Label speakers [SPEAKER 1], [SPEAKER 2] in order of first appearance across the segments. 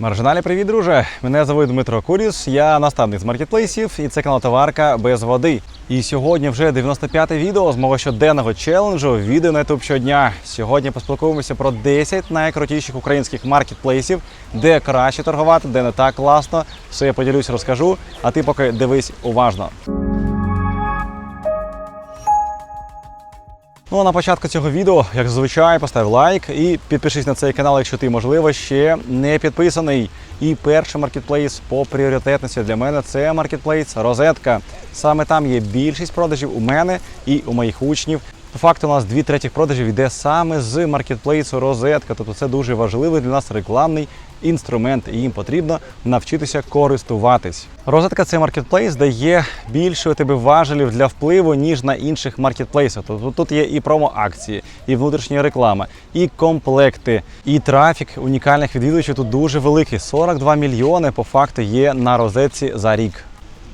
[SPEAKER 1] Маржиналі, привіт, друже! Мене звуть Дмитро Куріс, я наставник з маркетплейсів і це канал Товарка без води. І сьогодні вже 95-те відео з мого щоденного челенджу відео на YouTube щодня. Сьогодні поспілкуємося про 10 найкрутіших українських маркетплейсів, де краще торгувати, де не так класно. Все я поділюсь, розкажу. А ти поки дивись уважно. Ну а на початку цього відео, як зазвичай, постав лайк і підпишись на цей канал, якщо ти, можливо, ще не підписаний. І перший маркетплейс по пріоритетності для мене це маркетплейс Розетка. Саме там є більшість продажів у мене і у моїх учнів. По факту, у нас дві третіх продажів йде саме з маркетплейсу Розетка. Тобто це дуже важливий для нас рекламний інструмент, і їм потрібно навчитися користуватись. Розетка це маркетплейс, де є більше тебе важелів для впливу, ніж на інших маркетплейсах. Тобто тут є і промо-акції, і внутрішня реклама, і комплекти, і трафік унікальних відвідувачів тут дуже великий. 42 мільйони по факту є на розетці за рік.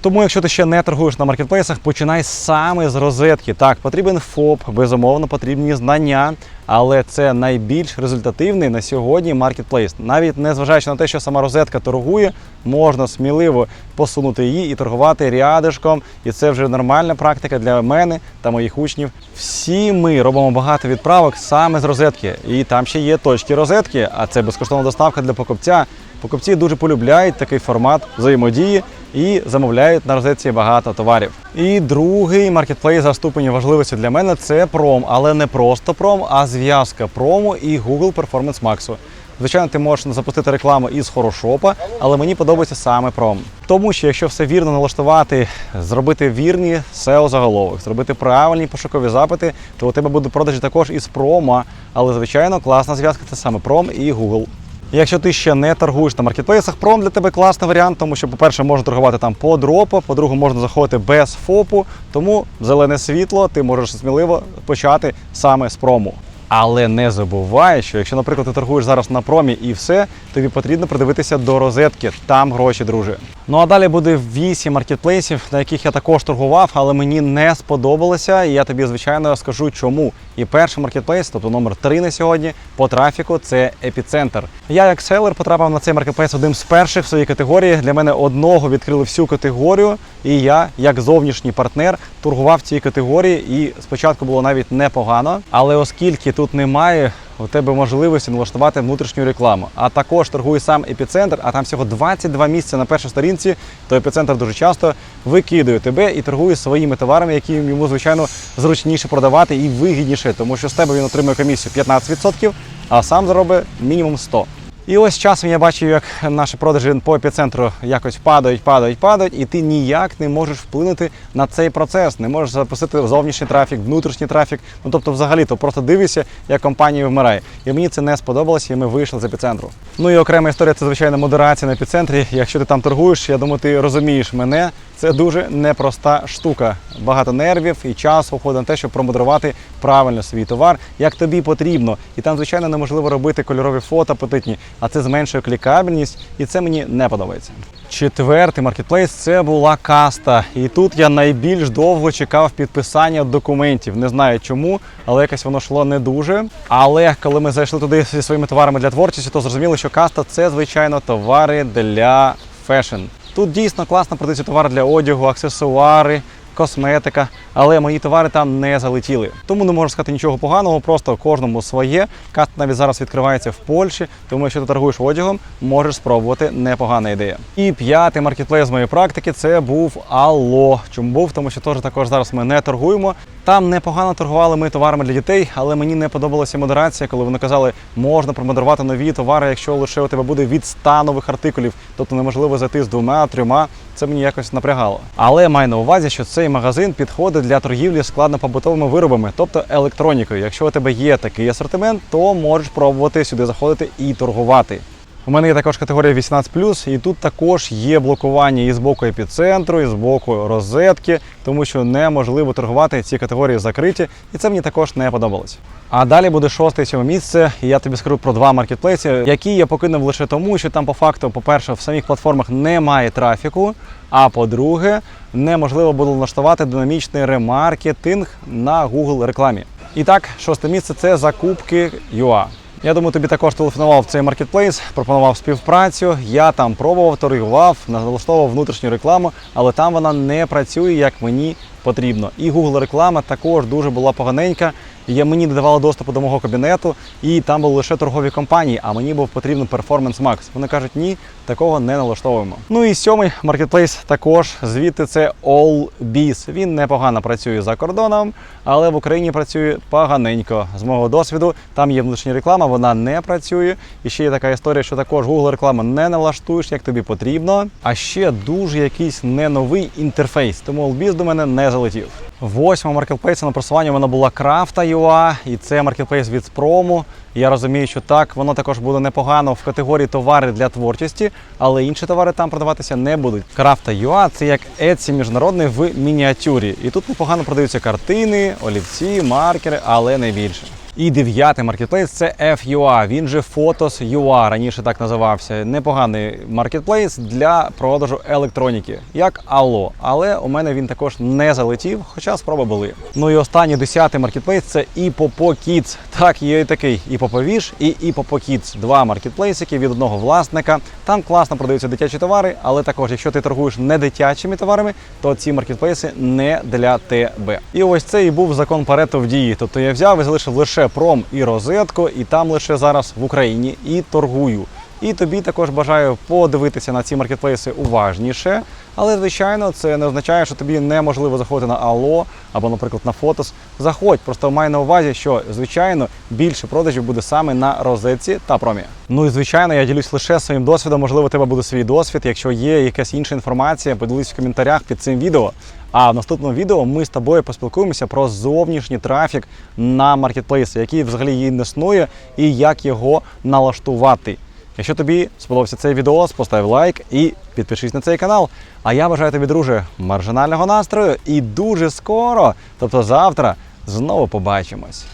[SPEAKER 1] Тому, якщо ти ще не торгуєш на маркетплейсах, починай саме з розетки. Так, потрібен ФОП, безумовно, потрібні знання, але це найбільш результативний на сьогодні маркетплейс. Навіть незважаючи на те, що сама розетка торгує, можна сміливо посунути її і торгувати рядишком. І це вже нормальна практика для мене та моїх учнів. Всі ми робимо багато відправок саме з розетки. І там ще є точки розетки, а це безкоштовна доставка для покупця. Покупці дуже полюбляють такий формат взаємодії і замовляють на розетці багато товарів. І другий маркетплейс за ступені важливості для мене це пром, але не просто пром, а зв'язка промо і Google Performance Max. Звичайно, ти можеш запустити рекламу із хорошопа, але мені подобається саме пром. Тому що якщо все вірно налаштувати, зробити вірні SEO заголовок, зробити правильні пошукові запити, то у тебе будуть продажі також із промо. Але звичайно, класна зв'язка це саме пром і Google. Якщо ти ще не торгуєш на маркетплейсах, пром для тебе класний варіант, тому що, по-перше, можна торгувати там по дропу, по-друге, можна заходити без ФОПу, тому зелене світло ти можеш сміливо почати саме з прому. Але не забувай, що якщо, наприклад, ти торгуєш зараз на промі і все, тобі потрібно придивитися до розетки. Там гроші, друже. Ну а далі буде 8 маркетплейсів, на яких я також торгував, але мені не сподобалося. І я тобі, звичайно, скажу чому. І перший маркетплейс, тобто номер 3 на сьогодні, по трафіку це епіцентр. Я, як селер, потрапив на цей маркетплейс одним з перших в своїй категорії. Для мене одного відкрили всю категорію, і я, як зовнішній партнер, торгував в цій категорії. І спочатку було навіть непогано. Але оскільки тут немає у тебе можливості налаштувати внутрішню рекламу, а також торгує сам епіцентр, а там всього 22 місця на першій сторінці, то епіцентр дуже часто викидує тебе і торгує своїми товарами, які йому, звичайно, зручніше продавати і вигідніше, тому що з тебе він отримує комісію 15%, а сам заробить мінімум 100%. І ось часом я бачу, як наші продажі по епіцентру якось падають, падають, падають, і ти ніяк не можеш вплинути на цей процес, не можеш запустити зовнішній трафік, внутрішній трафік. Ну тобто, взагалі, то просто дивишся, як компанія вмирає. І мені це не сподобалося, і ми вийшли з епіцентру. Ну і окрема історія це звичайно модерація на епіцентрі. Якщо ти там торгуєш, я думаю, ти розумієш мене. Це дуже непроста штука. Багато нервів і часу входить на те, щоб промодрувати правильно свій товар, як тобі потрібно. І там, звичайно, неможливо робити кольорові фото апетитні, а це зменшує клікабельність, і це мені не подобається. Четвертий маркетплейс це була каста. І тут я найбільш довго чекав підписання документів. Не знаю чому, але якось воно йшло не дуже. Але коли ми зайшли туди зі своїми товарами для творчості, то зрозуміло, що каста це звичайно товари для фешн. Тут дійсно класно продаються товари для одягу, аксесуари, косметика, але мої товари там не залетіли. Тому не можу сказати нічого поганого, просто кожному своє. Каст навіть зараз відкривається в Польщі, тому якщо ти торгуєш одягом, можеш спробувати непогана ідея. І п'ятий маркетплейс моєї практики це був Алло. Чому був? Тому що теж також зараз ми не торгуємо. Там непогано торгували ми товарами для дітей, але мені не подобалася модерація, коли вони казали, можна промодерувати нові товари, якщо лише у тебе буде від 100 нових артикулів, тобто неможливо зайти з двома-трьома. Це мені якось напрягало. Але маю на увазі, що цей магазин підходить для торгівлі складнопобутовими виробами, тобто електронікою. Якщо у тебе є такий асортимент, то можеш пробувати сюди заходити і торгувати. У мене є також категорія 18+, і тут також є блокування і з боку епіцентру, і з боку розетки, тому що неможливо торгувати ці категорії закриті, і це мені також не подобалось. А далі буде шосте сьоме місце. І я тобі скажу про два маркетплейси, які я покинув лише тому, що там, по факту, по-перше, в самих платформах немає трафіку. А по-друге, неможливо було налаштувати динамічний ремаркетинг на Google рекламі. І так, шосте місце це закупки UA. Я думаю, тобі також телефонував цей маркетплейс, пропонував співпрацю. Я там пробував, торгував, налаштовував внутрішню рекламу, але там вона не працює як мені потрібно. І Google реклама також дуже була поганенька. Я мені не давало доступу до мого кабінету, і там були лише торгові компанії, а мені був потрібен Performance Max. Вони кажуть, ні, такого не налаштовуємо. Ну і сьомий маркетплейс також звідти це AllBiz. Він непогано працює за кордоном, але в Україні працює поганенько. З мого досвіду там є внутрішня реклама, вона не працює. І ще є така історія, що також Google реклама не налаштуєш, як тобі потрібно. А ще дуже якийсь не новий інтерфейс. Тому AllBiz до мене не залетів. Восьма маркетплейса на просування вона була Крафта.ua, і це маркетплейс від Спрому. Я розумію, що так, воно також буде непогано в категорії товари для творчості, але інші товари там продаватися не будуть. Крафта.ua – це як Etsy міжнародний в мініатюрі. І тут непогано продаються картини, олівці, маркери, але не більше. І дев'ятий маркетплейс це FUA, він же Photos.ua, раніше так називався. Непоганий маркетплейс для продажу електроніки, як Allo. Але у мене він також не залетів, хоча спроби були. Ну і останній десятий маркетплейс це Ipopo Kids. Так, є і такий Ipopo і Ipopo Kids. Два маркетплейсики від одного власника. Там класно продаються дитячі товари, але також, якщо ти торгуєш не дитячими товарами, то ці маркетплейси не для тебе. І ось це і був закон Парето в дії. Тобто я взяв і залишив лише пром і розетко, і там лише зараз в Україні і торгую. І тобі також бажаю подивитися на ці маркетплейси уважніше. Але, звичайно, це не означає, що тобі неможливо заходити на Allo або, наприклад, на Фотос. Заходь, просто май на увазі, що звичайно більше продажів буде саме на розетці та промі. Ну і звичайно, я ділюсь лише своїм досвідом. Можливо, у тебе буде свій досвід. Якщо є якась інша інформація, поділись в коментарях під цим відео. А в наступному відео ми з тобою поспілкуємося про зовнішній трафік на маркетплейси, який взагалі її існує, і як його налаштувати. Якщо тобі сподобався цей відео, постав лайк і підпишись на цей канал. А я бажаю тобі, друже, маржинального настрою і дуже скоро, тобто завтра, знову побачимось.